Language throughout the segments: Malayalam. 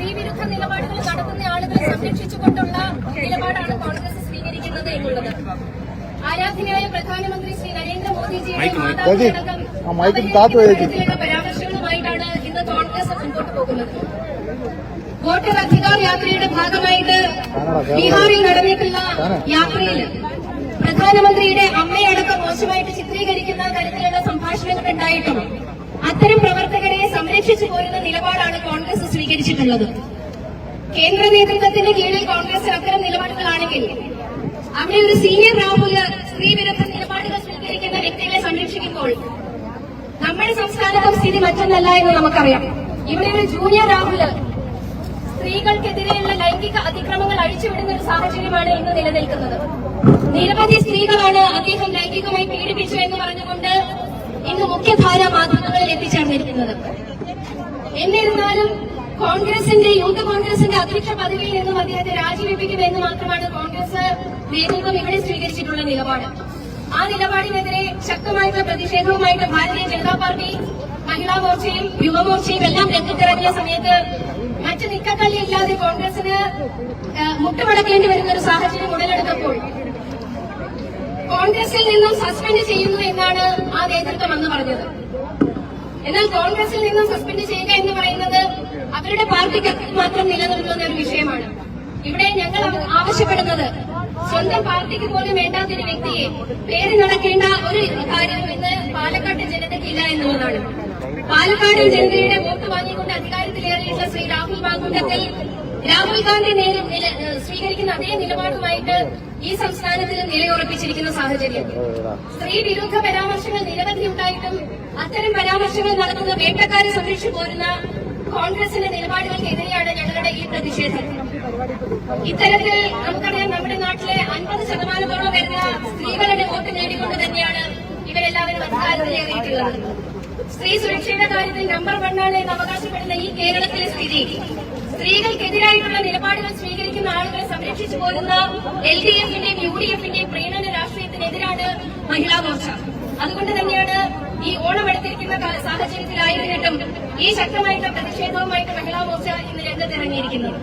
வேலுத்தம்பி നിലപാടുകൾ നടത്തുന്ന ആളുകളെ സംരക്ഷിച്ചുകൊണ്ടുള്ള നിലപാടാണ് ആരാധനയായ പ്രധാനമന്ത്രി ശ്രീ നരേന്ദ്രമോദിജിയുടെ. മാതാപിതാക്കളടക്കം. പരാമർശങ്ങളുമായിട്ടാണ് ഇന്ന് കോൺഗ്രസ് പോകുന്നത്. വോട്ടർ അധികാർ യാത്രയുടെ ഭാഗമായിട്ട് ബീഹാറിൽ നടന്നിട്ടുള്ള യാത്രയിൽ പ്രധാനമന്ത്രിയുടെ അമ്മയടക്കം മോശമായിട്ട് ചിത്രീകരിക്കുന്ന തരത്തിലുള്ള സംഭാഷണങ്ങൾ ഉണ്ടായിട്ടും അത്തരം പ്രവർത്തകരെ സംരക്ഷിച്ചു പോരുന്ന നിലപാടാണ് കോൺഗ്രസ് സ്വീകരിച്ചിട്ടുള്ളത്. കേന്ദ്ര നേതൃത്വത്തിന്റെ കീഴിൽ കോൺഗ്രസ് അത്തരം നിലപാടുകളാണെങ്കിൽ അവിടെ ഒരു സീനിയർ പ്രാമുഖ്യ സ്ത്രീ വിരുദ്ധ നിലപാടുകൾ സ്വീകരിക്കുന്ന വ്യക്തികളെ സംരക്ഷിക്കുമ്പോൾ നമ്മുടെ സംസ്ഥാനത്തും സ്ഥിതി മറ്റൊന്നല്ല എന്ന് നമുക്കറിയാം. ഇവിടെ ഒരു ജൂനിയർ രാഹുൽ സ്ത്രീകൾക്കെതിരെയുള്ള ലൈംഗിക അതിക്രമങ്ങൾ അഴിച്ചുവിടുന്ന ഒരു സാഹചര്യമാണ് ഇന്ന് നിലനിൽക്കുന്നത്. നിരവധി സ്ത്രീകളാണ് അദ്ദേഹം ലൈംഗികമായി പീഡിപ്പിച്ചു എന്ന് പറഞ്ഞുകൊണ്ട് ഇന്ന് മുഖ്യധാര മാധ്യമങ്ങളിൽ എത്തിച്ചേർന്നിരിക്കുന്നത്. എന്നിരുന്നാലും കോൺഗ്രസിന്റെ യൂത്ത് കോൺഗ്രസിന്റെ അധ്യക്ഷ പദവിയിൽ നിന്നും അദ്ദേഹത്തെ രാജിവെപ്പിക്കുമെന്ന് മാത്രമാണ് കോൺഗ്രസ് നേതൃത്വം ഇവിടെ സ്വീകരിച്ചിട്ടുള്ള നിലപാട്. ആ നിലപാടിനെതിരെ ശക്തമായിട്ടുള്ള പ്രതിഷേധവുമായിട്ട് ഭാരതീയ ജനതാ പാർട്ടി മഹിളാ മോർച്ചയും യുവമോർച്ചയും എല്ലാം രംഗത്തിറങ്ങിയ സമയത്ത് മറ്റ് നിക്കക്കല്ലില്ലാതെ കോൺഗ്രസിന് മുട്ടുമടക്കേണ്ടി വരുന്ന ഒരു സാഹചര്യം ഉടലെടുത്തപ്പോൾ കോൺഗ്രസിൽ നിന്നും സസ്പെൻഡ് ചെയ്യുന്നു എന്നാണ് ആ നേതൃത്വം അന്ന് പറഞ്ഞത്. എന്നാൽ കോൺഗ്രസിൽ നിന്നും സസ്പെൻഡ് അവരുടെ പാർട്ടിക്ക് മാത്രം നിലനിൽക്കുന്ന ഒരു വിഷയമാണ്. ഇവിടെ ഞങ്ങൾ ആവശ്യപ്പെടുന്നത് സ്വന്തം പാർട്ടിക്ക് പോലും വേണ്ടാത്ത ഒരു വ്യക്തിയെ പേര് നടക്കേണ്ട ഒരു കാര്യവും ഇന്ന് പാലക്കാട്ട് ജനതയ്ക്കില്ല എന്നുള്ളതാണ്. പാലക്കാട് ജനതയുടെ വോട്ട് വാങ്ങിക്കൊണ്ട് അധികാരത്തിലേറിയിട്ടുള്ള ശ്രീ രാഹുൽ മാങ്കുണ്ടത്തിൽ രാഹുൽ ഗാന്ധി നേരെ സ്വീകരിക്കുന്ന അതേ നിലപാടുമായിട്ട് ഈ സംസ്ഥാനത്തിന് നിലയുറപ്പിച്ചിരിക്കുന്ന സാഹചര്യം. സ്ത്രീ വിരുദ്ധ പരാമർശങ്ങൾ നിരവധി ഉണ്ടായിട്ടും അത്തരം പരാമർശങ്ങൾ നടത്തുന്ന വേട്ടക്കാരെ സംരക്ഷിച്ചു പോരുന്ന കോൺഗ്രസിന്റെ നിലപാടുകൾക്കെതിരെയാണ് ഞങ്ങളുടെ ഈ പ്രതിഷേധം. ഇത്തരത്തിൽ നമുക്കറിയാം നമ്മുടെ നാട്ടിലെ അൻപത് ശതമാനത്തോളം വരുന്ന സ്ത്രീകളുടെ വോട്ട് നേടിക്കൊണ്ട് തന്നെയാണ് ഇവരെല്ലാവരും അധികാരത്തിലേറിയിട്ടുള്ളത് സ്ത്രീ സുരക്ഷയുടെ കാര്യത്തിൽ നമ്പർ വണ്ണാണ് എന്ന് അവകാശപ്പെടുന്ന ഈ കേരളത്തിലെ സ്ഥിതി. സ്ത്രീകൾക്കെതിരായിട്ടുള്ള നിലപാടുകൾ സ്വീകരിക്കുന്ന ആളുകളെ സംരക്ഷിച്ചു പോരുന്ന എൽ ഡി എഫിന്റെയും യു ഡി എഫിന്റെയും പ്രീണന രാഷ്ട്രീയത്തിനെതിരാണ് മഹിളാ മോർച്ച. അതുകൊണ്ട് തന്നെയാണ് ഈ ഓണം എടുത്തിരിക്കുന്ന സാഹചര്യത്തിലായിരുന്നിട്ടും ഈ ശക്തമായിട്ടുള്ള പ്രതിഷേധവുമായിട്ട് മഹിളാ മോർച്ച ഇന്ന് രംഗത്തിറങ്ങിയിരിക്കുന്നത്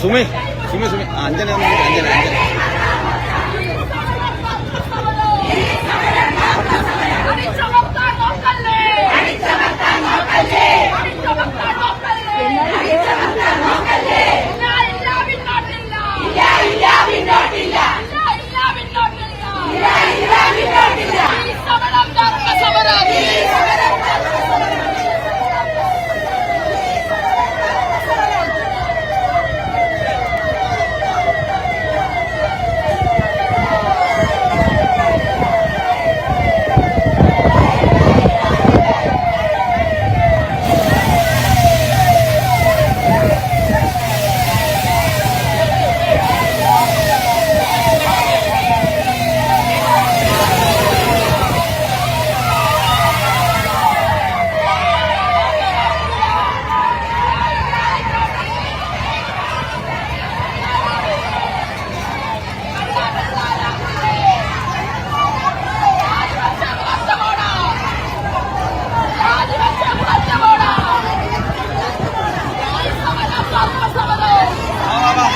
സുമി സുമി സുമി. അഞ്ജന അഞ്ജന അഞ്ജന. സമരം ധർമ്മ സമരം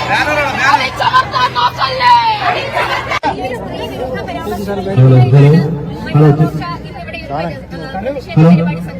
ഹലോ ഹലോ ഹലോ